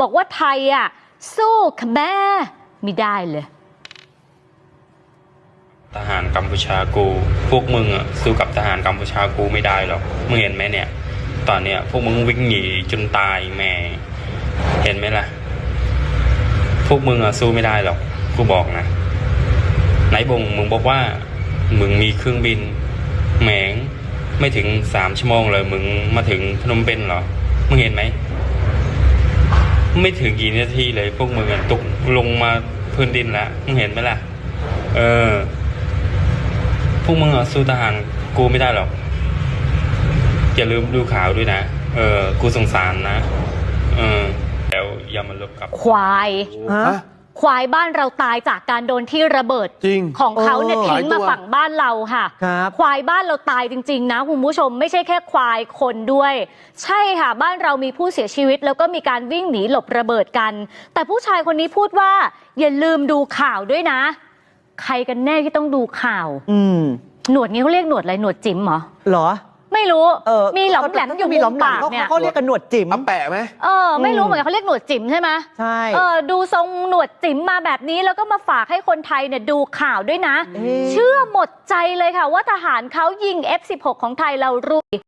บอกว่าไทยอะ สู้ขแม่ไม่ได้เลย ทหารกัมพูชากู พวกมึงอะสู้กับทหารกัมพูชากูไม่ได้หรอกมึงเห็นไหมเนี่ย ตอนเนี้ยพวกมึงวิ่งหนีจนตายแม่ เห็นไหมล่ะ พวกมึงอะสู้ไม่ได้หรอกกูบอกนะไหนบงมึงบอกว่า มึงมีเครื่องบินแหมงไม่ถึงสามชั่วโมงเลยมึงมาถึงพนมเปญเหรอมึงเห็นไหม ไม่ถึงกี่นาทีเลยพวกมึงอะตกลงมาพื้นดินแล้วมึงเห็นไหมล่ะ เออ พวกมึงอะสู้ทหารกูไม่ได้หรอกอย่าลืมดูข่าวด้วยนะ เออ กูสงสารนะ เออ แล้วอย่ามาลบกับควายฮะ ควายบ้านเราตายจากการโดนที่ระเบิดจริงของเขาเนี่ยเออทิ้งหลายตัมาวฝั่งบ้านเราค่ะ ครับควายบ้านเราตายจริง ๆ นะคุณผู้ชมไม่ใช่แค่ควายคนด้วย ใช่ค่ะบ้านเรามีผู้เสียชีวิต แล้วก็มีการวิ่งหนีหลบระเบิดกัน แต่ผู้ชายคนนี้พูดว่า อย่าลืมดูข่าวด้วยนะ ใครกันแน่ที่ต้องดูข่าว อืมหนวดนี้เขาเรียกหนวดอะไรหนวดจิ๋มเหรอ เหรอ ไม่รู้เออมีหลอมแหลมอยู่มีมุหลอมมแหลปามกเขาเนี่ย เขาเรียกกันหนวดจิ๋ม เอาแปะไหม เออไม่รู้อืม เหมือนกันเขาเรียกหนวดจิ๋มใช่ไหมใช่ เออดูทรงหนวดจิ๋มมาแบบนี้แล้วก็มาฝากให้คนไทยเนี่ยดูข่าวด้วยนะ เอ๊ะ เชื่อหมดใจเลยค่ะว่าทหารเขายิง F16 ของไทยเรารู้